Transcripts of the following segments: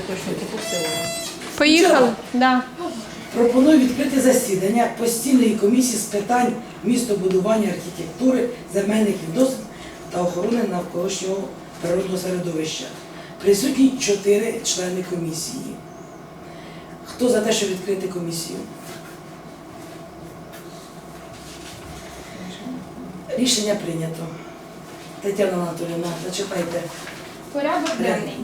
Точно. Поїхали? Да. Пропоную відкрити засідання постійної комісії з питань містобудування, архітектури, земельних відносин та охорони навколишнього природного середовища. Присутні чотири члени комісії. Хто за те, щоб відкрити комісію? Рішення прийнято. Тетяна Анатолійовна, зачитайте. Порядок денний.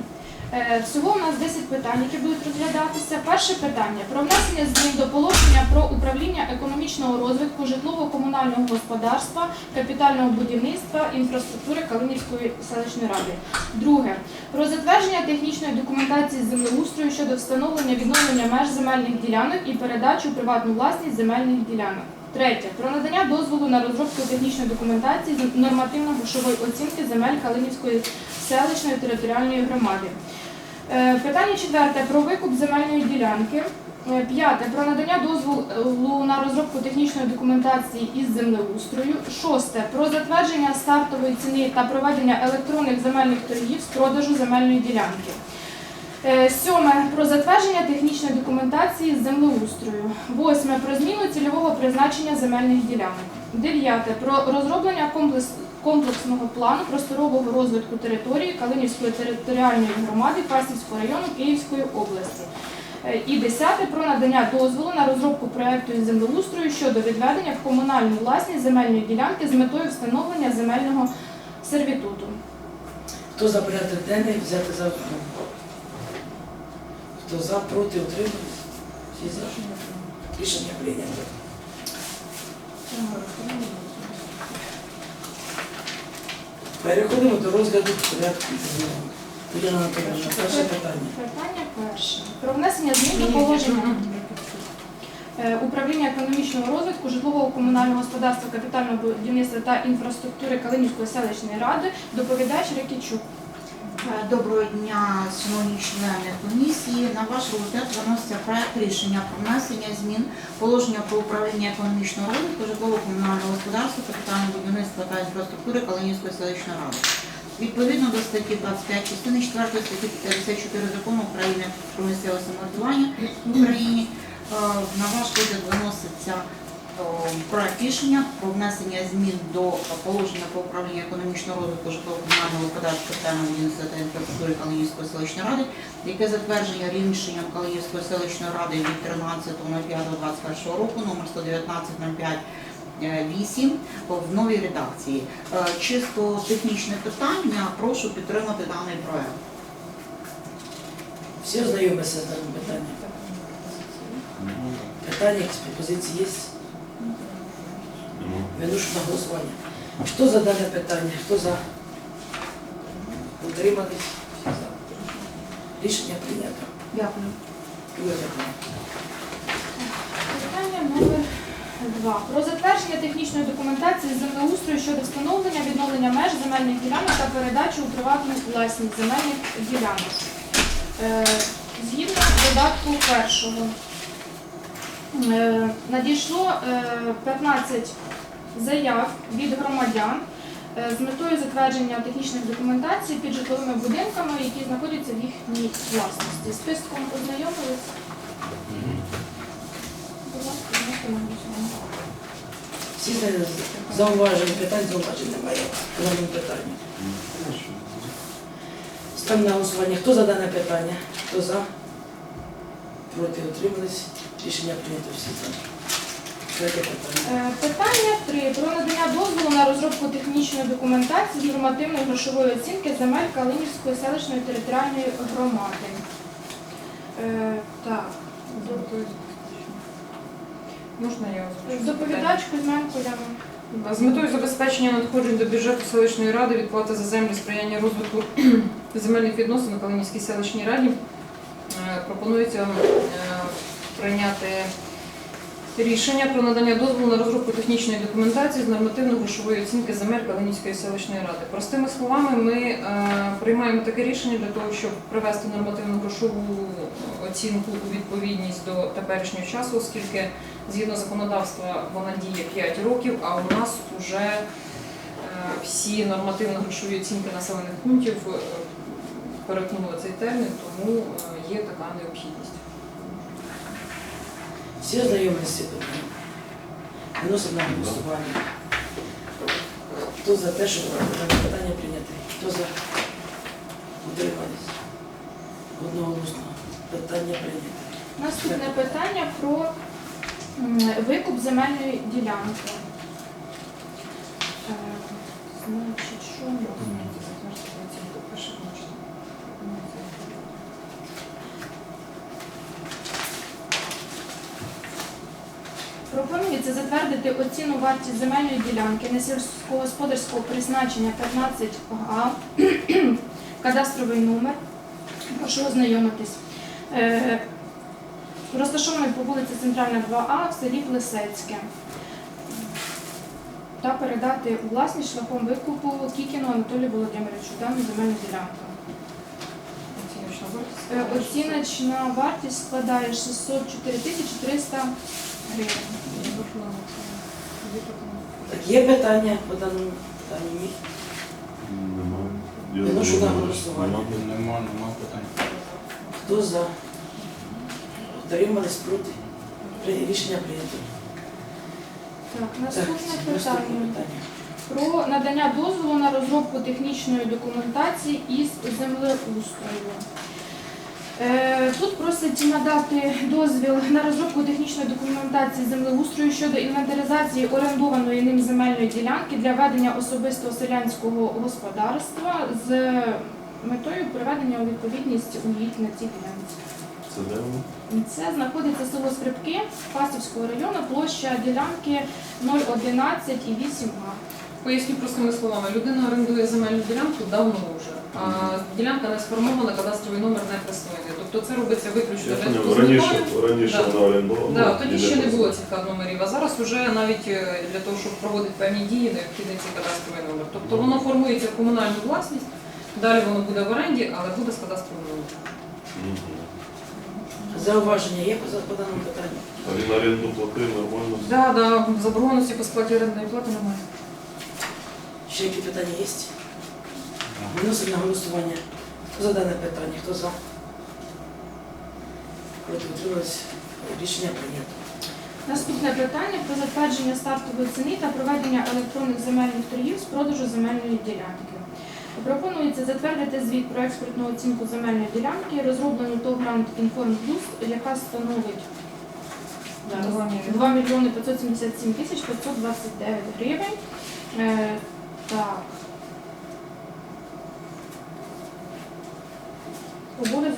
Е, Всього у нас 10 питань, які будуть розглядатися. Перше питання про внесення змін до положення про управління економічного розвитку житлово-комунального господарства, капітального будівництва, інфраструктури Калинівської селищної ради. Друге про затвердження технічної документації землеустрою щодо встановлення відновлення меж земельних ділянок і передачу у приватну власність земельних ділянок. Третє про надання дозволу на розробку технічної документації з нормативно-грошової оцінки земель Калинівської селищної територіальної громади. Е, Питання четверте про викуп земельної ділянки. Е, П'яте про надання дозволу на розробку технічної документації із землеустрою. Шосте про затвердження стартової ціни та проведення електронних земельних торгів з продажу земельної ділянки. Е, Сьоме про затвердження технічної документації з землеустрою. Восьме про зміну цільового призначення земельних ділянок. Дев'яте про розроблення комплекс, комплексного плану просторового розвитку території Калинівської територіальної громади Фастівського району Київської області. Е, І десяте про надання дозволу на розробку проекту із землеустрою щодо відведення в комунальну власність земельної ділянки з метою встановлення земельного сервітуту. Хто за порядок денний взяти за основу? Хто за, проти, за. Рішення прийнято. Переходимо до розгляду порядку змін. Тетяна Анатолійовна, перше питання. Питання перше. Про внесення змін до положення е, управління економічного розвитку, житлового комунального господарства, капітального будівництва та інфраструктури Калинівської селищної ради доповідач Рекічук. Е, Доброго дня, шановні члени комісії. На ваш розгляд виноситься проект рішення про внесення змін положення про управління економічного розвитку, житлово-комунального господарства, капітального будівництва та інфраструктури Калинівської селищної ради. Відповідно до статті 25 частини 4 статті 54 закону України про місцеве самоврядування в Україні е, на ваш розгляд виноситься проект рішення про внесення змін до положення про управління економічного розвитку житлово-комунального господарства капітального будівництва та інфраструктури Калинівської селищної ради, яке затвердження рішенням Калинівської селищної ради від 13.05.21 року номер 119.05 8 в новій редакції. Е, Чисто технічне питання, прошу підтримати даний проект. Всі ознайомилися з даним питанням? Питання, якісь пропозиції є? Виношу на голосування. Хто за дане питання? Хто за? Утримались? Всі за. Рішення прийнято. Дякую. Юлія. Питання номер два. Про затвердження технічної документації з землеустрою щодо встановлення відновлення меж земельних ділянок та передачу у приватну власність земельних ділянок. Е, Згідно додатку першого е, надійшло е, 15 заяв від громадян е, з метою затвердження технічних документацій під житловими будинками, які знаходяться в їхній власності. Списком ознайомились. Всі за- зауважень, питань зауважень немає даному питанню. Ставлю на голосування. Хто за дане питання? Хто за? Проти утримались? Рішення прийнято всі за. Питання. Е, 3. Про надання дозволу на розробку технічної документації з нормативної грошової оцінки земель Калинівської селищної територіальної громади. Е, Так. Можна я озвучу? Доповідач Кузьменко Яна. З метою забезпечення надходжень до бюджету селищної ради відплати за землі сприяння розвитку земельних відносин у Калинівській селищній раді е, пропонується е, прийняти рішення про надання дозволу на розробку технічної документації з нормативно-грошової оцінки земель Калинівської селищної ради. Простими словами, ми е, приймаємо таке рішення для того, щоб привести нормативну грошову оцінку у відповідність до теперішнього часу, оскільки згідно законодавства вона діє 5 років, а у нас вже е, всі нормативно-грошові оцінки населених пунктів е, перетнули цей термін, тому е, є така необхідність. Всі ознайомилися питанням? Виносимо на голосування. Хто за те, щоб дане питання прийняти? Хто за? Утримались? Одноголосно. Питання прийнято. Наступне питання про викуп земельної ділянки. Е, Значить, що у нас? Пропонується затвердити оціну вартість земельної ділянки несільськогосподарського призначення 15 га, кадастровий номер. Прошу ознайомитись. Е, Розташований по вулиці Центральна 2А в селі Плесецьке. Та передати у власність шляхом викупу Кікіну Анатолію Володимировичу дану земельну ділянку. Оціночна вартість. Е, складає 604 тисячі 300 гривень. Так, є питання по даному питанню? Ні? Немає. Я Виношу на голосування. нема. Нема, питань. Хто за? Утримались проти? При- Рішення прийнято. Так, Так, наступне наступне питання. питання. про надання дозволу на розробку технічної документації із землеустрою. Е, Тут просять надати дозвіл на розробку технічної документації землеустрою щодо інвентаризації орендованої ним земельної ділянки для ведення особистого селянського господарства з метою приведення у відповідність угідь на цій ділянці. Це де? Це знаходиться село Скрипки Фастівського району, площа ділянки 011 і 8 га. Поясню простими словами. Людина орендує земельну ділянку давно вже, ділянка не сформована, кадастровий номер не присвоєний. Тобто це робиться виключно для метою- Раніше, раніше Да. вона. Да, тоді ще не було цих кад-номерів, а зараз вже навіть е, для того, щоб проводити певні дії, необхідний цей кадастровий номер. Тобто воно формується в комунальну власність, далі воно буде в оренді, але буде з кадастровим номером. Зауваження є по, даному питанню? А він оренду платив нормально? Да, да, заборгованості по сплаті орендної плати немає. Ще які питання є? Виносимо на голосування. Хто за дане питання? Хто за? Проти утримались? Рішення прийнято. Наступне питання про затвердження стартової ціни та проведення електронних земельних торгів з продажу земельної ділянки. Пропонується затвердити звіт про експертну оцінку земельної ділянки, розроблену ТОВ Грант Інформ Плюс, яка становить зараз, 2 мільйони 577 тисяч 529 гривень. Е, так.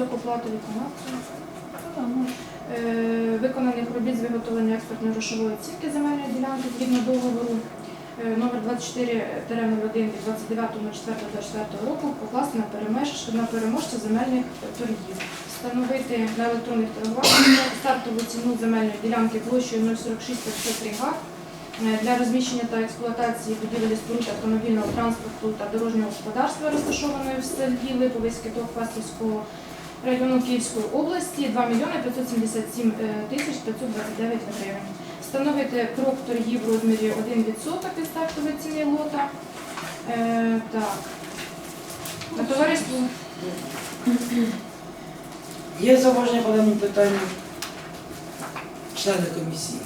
Оплати виконавця. Е, виконаних робіт з виготовлення експертної грошової оцінки земельної ділянки згідно договору е, номер 24-01 від 29.04.24 року покласти на переможця земельних торгів. Встановити на електронних торгуваннях стартову ціну земельної ділянки площею 046 503 га е, для розміщення та експлуатації будівель споруд автомобільного транспорту та дорожнього господарства, розташованої в селі Липовий Скиток Фастівського району Київської області 2 мільйони 577 тисяч 529 гривень. Встановити крок торгів в розмірі 1% від стартової ціни лота. Е, так. На товариство Є зауваження по даному питанню? Члени комісії.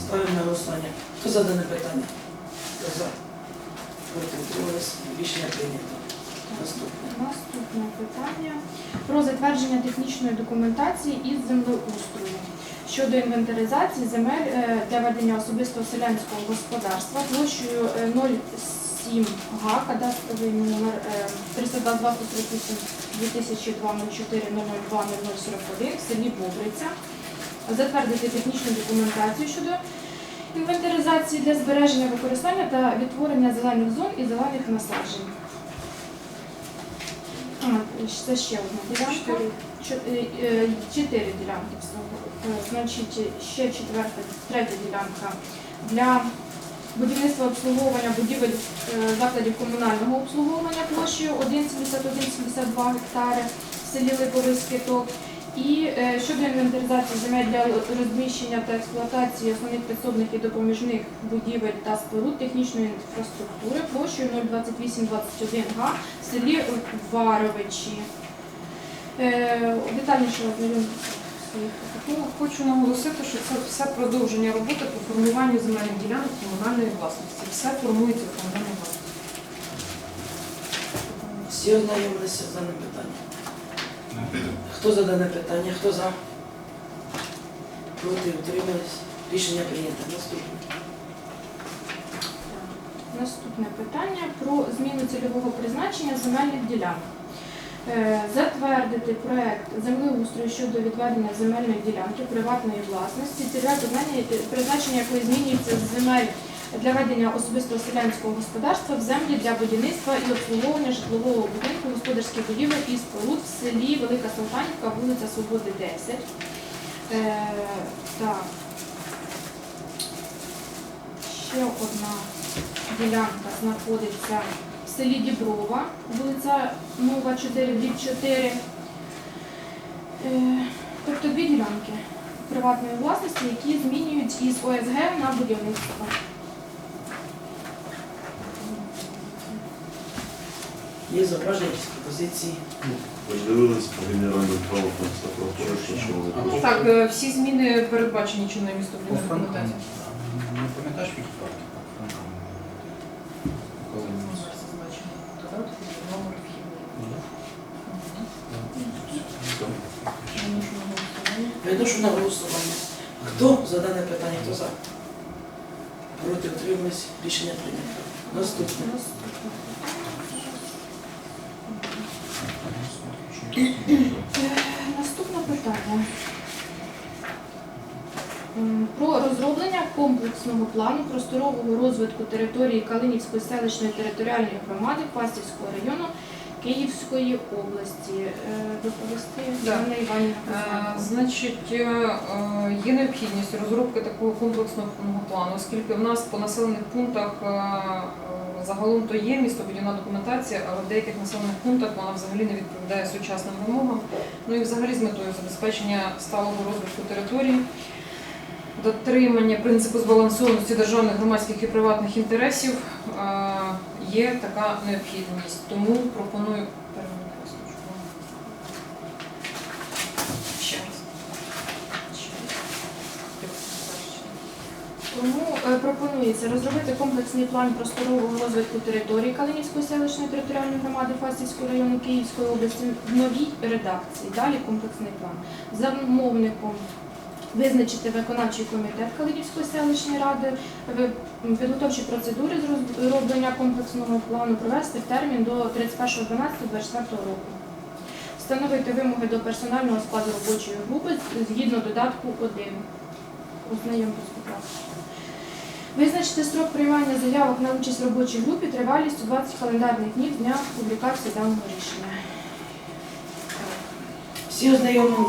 Ставимо на голосування. Хто за дане питання? Хто за? Проти? Рішення прийнято. Наступне. Питання про затвердження технічної документації із землеустрою щодо інвентаризації земель е, для ведення особистого селянського господарства площею е, 0,7 га, кадастровий номер е, 322 138 2002 04 002 0041 в селі Бобриця. Затвердити технічну документацію щодо інвентаризації для збереження використання та відтворення зелених зон і зелених насаджень. Це ще одна ділянка. Чотири. Чо- е, е, ділянки. Е, Значить, ще четверта, третя ділянка для будівництва обслуговування будівель закладів комунального обслуговування площею 1,71-72 гектари в селі Липовий Скиток. І е, щодо інвентаризації земель для розміщення та експлуатації основних підсобних і допоміжних будівель та споруд технічної інфраструктури площею 02821 га в селі Варовичі. Е, Детальніше ознайомитися в своїх протоколах. Ну, хочу наголосити, що це все продовження роботи по формуванню земельних ділянок комунальної власності. Все формується в комунальній власності. Всі ознайомилися з даним питанням. Хто за дане питання? Хто за? Проти утримались? Рішення прийнято. Наступне. Наступне питання про зміну цільового призначення земельних ділянок. Е, Затвердити проект землеустрою щодо відведення земельної ділянки приватної власності, цільове призначення якої змінюється з земель для ведення особистого селянського господарства в землі для будівництва і обслуговування житлового будинку, господарських будівель і споруд в селі Велика Салтанівка, вулиця Свободи 10. Е, так. Ще одна ділянка знаходиться в селі Діброва, вулиця Нова 4, дріб 4. Е, Тобто дві ділянки приватної власності, які змінюють із ОСГ на будівництво. Є зображення, якісь пропозиції? Ви по генеральному праву прокуратури, що вони Ну так, е, всі зміни передбачені чинною По містобудівною документацією. Не пам'ятаєш які правки? Коли ми Номер зазначений. Додаток і номер вхідний. Виношу на голосування. Виношу на голосування. Хто за дане питання? Хто за? Проти утримались? Рішення прийнято. Наступне. Наступне питання. Про розроблення комплексного плану просторового розвитку території Калинівської селищної територіальної громади Пастівського району Київської області. Е, Доповісти Да. Іванівна. Е, Значить, е, є необхідність розробки такого комплексного плану, оскільки в нас по населених пунктах загалом то є містобудівна документація, але в деяких населених пунктах вона взагалі не відповідає сучасним вимогам. Ну і взагалі з метою забезпечення сталого розвитку території, дотримання принципу збалансованості державних, громадських і приватних інтересів е, є така необхідність. Тому пропоную Тому е, пропонується розробити комплексний план просторового розвитку території Калинівської селищної територіальної громади Фастівського району Київської області в новій редакції. Далі комплексний план. Замовником визначити виконавчий комітет Калинівської селищної ради, підготовчі процедури з розроблення комплексного плану провести в термін до 31.12.24 року. Встановити вимоги до персонального складу робочої групи згідно додатку 1. Ознайомтесь, будь. Визначити строк приймання заявок на участь в робочій групі тривалістю 20 календарних днів дня публікації даного рішення. Всі ознайомлені?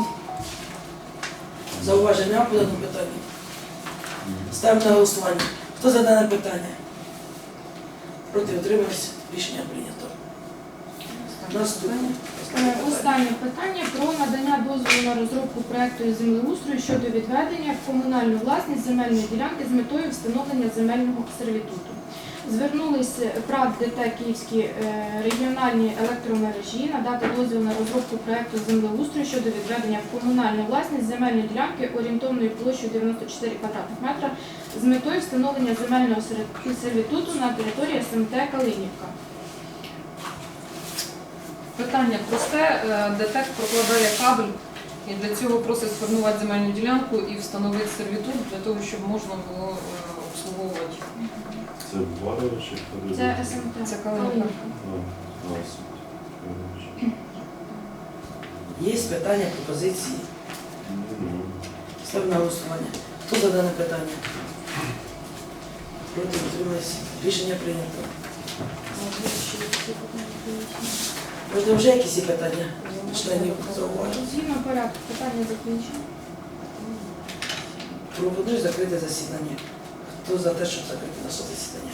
Зауваження по даному питанню? Ставимо на голосування. Хто за дане питання? Проти утримались? Рішення прийнято. Е, Останнє питання про надання дозволу на розробку проекту із землеустрою щодо відведення в комунальну власність земельної ділянки з метою встановлення земельного сервітуту. Звернулися ПРАД ДТ Київські е, регіональні електромережі надати дозвіл на розробку проекту землеустрою щодо відведення в комунальну власність земельної ділянки орієнтовною площею 94 квадратних метра з метою встановлення земельного сервітуту на території СМТ Калинівка. Питання просте. Е, ДТЕК прокладає кабель і для цього просить сформувати земельну ділянку і встановити сервітут для того, щоб можна було е, обслуговувати. Це Варевич, чи хто Це СМТ. Це Калинівка. А, а, суть. Варевич. Є питання, пропозиції? Ставимо на голосування. Хто за дане питання? Проти утримались? Рішення прийнято. Може, вже якісь є питання? Членів зауважень. Згідно порядку, питання закінчено. Пропоную закрити засідання. Хто за те, щоб закрити наше засідання?